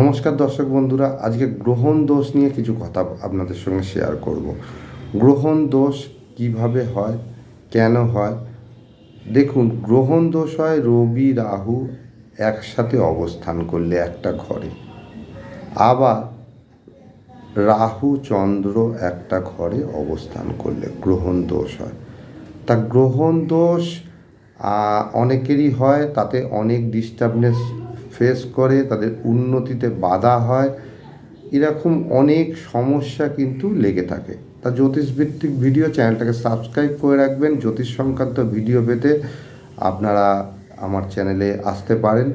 নমস্কার দর্শক বন্ধুরা, আজকে গ্রহণ দোষ নিয়ে কিছু কথা আপনাদের সঙ্গে শেয়ার করব। গ্রহণ দোষ কীভাবে হয়, কেন হয়? দেখুন, গ্রহণ দোষ হয় রবি, রাহু একসাথে অবস্থান করলে একটা ঘরে। আবার রাহু, চন্দ্র একটা ঘরে অবস্থান করলে গ্রহণ দোষ হয়। তা গ্রহণ দোষ অনেকেরই হয়, তাতে অনেক ডিস্টার্বনেস ফেস করে, তাদের উন্নতিতে বাধা হয়, এরকম অনেক সমস্যা কিন্তু লেগে থাকে। তা জ্যোতিষভিত্তিক ভিডিও চ্যানেলটাকে সাবস্ক্রাইব করে রাখবেন। জ্যোতিষ সংক্রান্ত ভিডিও পেতে আপনারা আমার চ্যানেলে আসতে পারেন।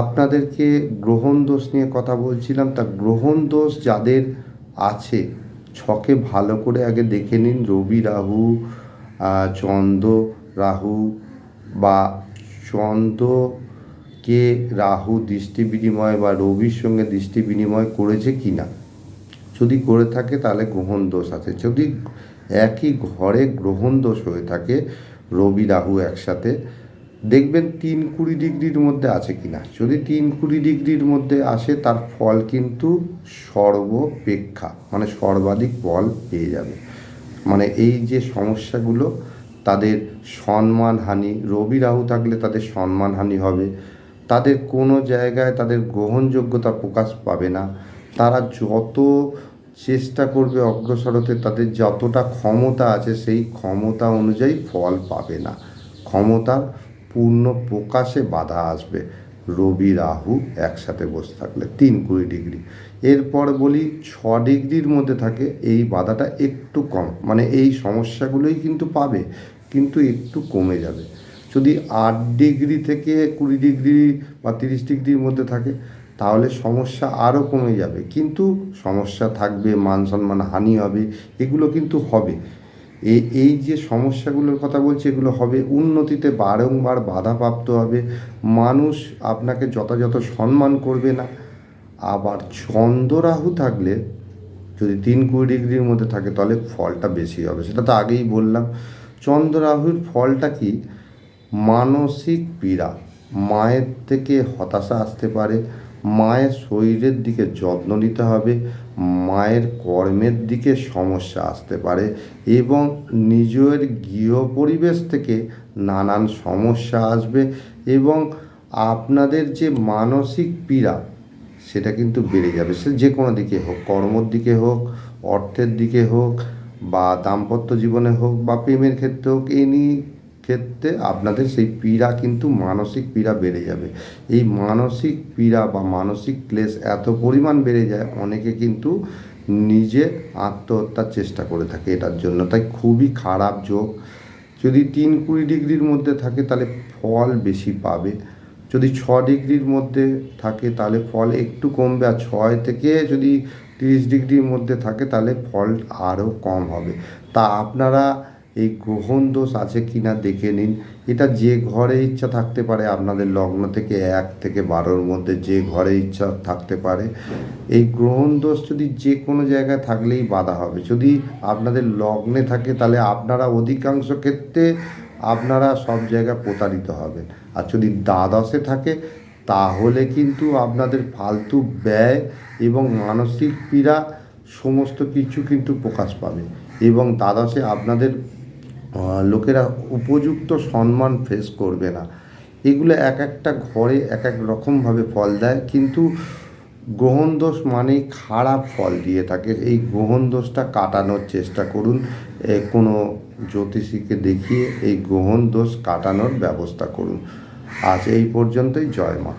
আপনাদেরকে গ্রহণ দোষ নিয়ে কথা বলছিলাম। তা গ্রহণ দোষ যাদের আছে, ছকে ভালো করে আগে দেখে নিন। রবি, রাহু চন্দ্র, রাহু বা চন্দ্রকে রাহু দৃষ্টি বিনিময় বা রবির সঙ্গে দৃষ্টি বিনিময় করেছে কি না? যদি করে থাকে তাহলে গ্রহণ দোষ আছে। যদি একই ঘরে গ্রহণ দোষ হয়ে থাকে, রবি রাহু একসাথে, দেখবেন তিন কুড়ি ডিগ্রির মধ্যে আছে কি না? যদি তিন কুড়ি ডিগ্রির মধ্যে আসে, তার ফল কিন্তু সর্বপেক্ষা মানে সর্বাধিক ফল পেয়ে যাবে। মানে এই যে সমস্যাগুলো তাদের সম্মানহানি, রবি রাহু থাকলে তাদের সম্মানহানি হবে। তাদের কোনো জায়গায় তাদের গ্রহণযোগ্যতা প্রকাশ পাবে না। তারা যত চেষ্টা করবে অগ্রসর হতে তাদের যতটা ক্ষমতা আছে, সেই ক্ষমতা অনুযায়ী ফল পাবে না। ক্ষমতার পূর্ণ প্রকাশে বাধা আসবে। রবি রাহু একসাথে বসে থাকলে, তিন কুড়ি ডিগ্রি। এরপর বলি, ছ ডিগ্রির মধ্যে থাকে, এই বাধাটা একটু কম। মানে এই সমস্যাগুলোই কিন্তু পাবে। কিন্তু একটু কমে যাবে। যদি আট ডিগ্রি থেকে কুড়ি ডিগ্রি বা তিরিশ ডিগ্রির মধ্যে থাকে, তাহলে সমস্যা আরও কমে যাবে। কিন্তু সমস্যা থাকবে, মান সম্মান হানি হবে, এগুলো কিন্তু হবে। এই এই যে সমস্যাগুলোর কথা বলছি, এগুলো হবে উন্নতিতে বারংবার বাধাপ্রাপ্ত হবে। মানুষ আপনাকে যথাযথ সম্মান করবে না। আবার চন্দ্ররাহু থাকলে, যদি তিন কুড়ি ডিগ্রির মধ্যে থাকে, তাহলে ফলটা বেশি হবে। সেটা তো আগেই বললাম। চন্দ্ররাহুর ফলটা কি? মানসিক পীড়া। মায়ের থেকে হতাশা আসতে পারে। মায়ের শরীরের দিকে যত্ন নিতে হবে। মায়ের কর্মের দিকে সমস্যা আসতে পারে এবং নিজের গৃহ পরিবেশ থেকে নানান সমস্যা আসবে এবং আপনাদের যে মানসিক পীড়া, সেটা কিন্তু বেড়ে যাবে। সে যে কোনো দিকে হোক, কর্মর দিকে হোক, অর্থের দিকে হোক বা দাম্পত্য জীবনে হোক বা প্রেমের ক্ষেত্রে হোক এনি ক্ষেত্রে আপনাদের সেই পীড়া কিন্তু মানসিক পীড়া বেড়ে যাবে। এই মানসিক পীড়া বা মানসিক ক্লেশ এত পরিমাণ বেড়ে যায়, অনেকে কিন্তু নিজে আত্মহত্যার চেষ্টা করে থাকে এটার জন্য। তাই খুবই খারাপ যোগ। যদি তিন কুড়ি ডিগ্রির মধ্যে থাকে, তাহলে ফল বেশি পাবে। যদি ছ ডিগ্রির মধ্যে থাকে তাহলে ফল একটু কমবে আর ছয় থেকে যদি তিরিশ ডিগ্রির মধ্যে থাকে তাহলে ফল আরও কম হবে। তা আপনারা এই গ্রহণ দোষ আছে কি না দেখে নিন। এটা যে ঘরে ইচ্ছা থাকতে পারে, আপনাদের লগ্ন থেকে এক থেকে বারোর মধ্যে যে ঘরে ইচ্ছা থাকতে পারে। এই গ্রহণ দোষ যদি যে কোনো জায়গায় থাকলেই বাধা হবে। যদি আপনাদের লগ্নে থাকে, তাহলে আপনারা অধিকাংশ ক্ষেত্রে আপনারা সব জায়গায় প্রতারিত হবেন। আর যদি দ্বাদশে থাকে, তাহলে কিন্তু আপনাদের ফালতু ব্যয় এবং মানসিক পীড়া সমস্ত কিছু কিন্তু প্রকাশ পাবে। এবং দ্বাদশে আপনাদের লোকেরা উপযুক্ত সম্মান ফেস করবে না। এগুলো এক একটা ঘরে এক এক রকমভাবে ফল দেয়, কিন্তু গ্রহণ দোষ মানেই খারাপ ফল দিয়ে থাকে। এই গ্রহণ দোষটা কাটানোর চেষ্টা করুন। কোনো জ্যোতিষীকে দেখিয়ে এই গ্রহণ দোষ কাটানোর ব্যবস্থা করুন। আজ এই পর্যন্তই। জয় মা।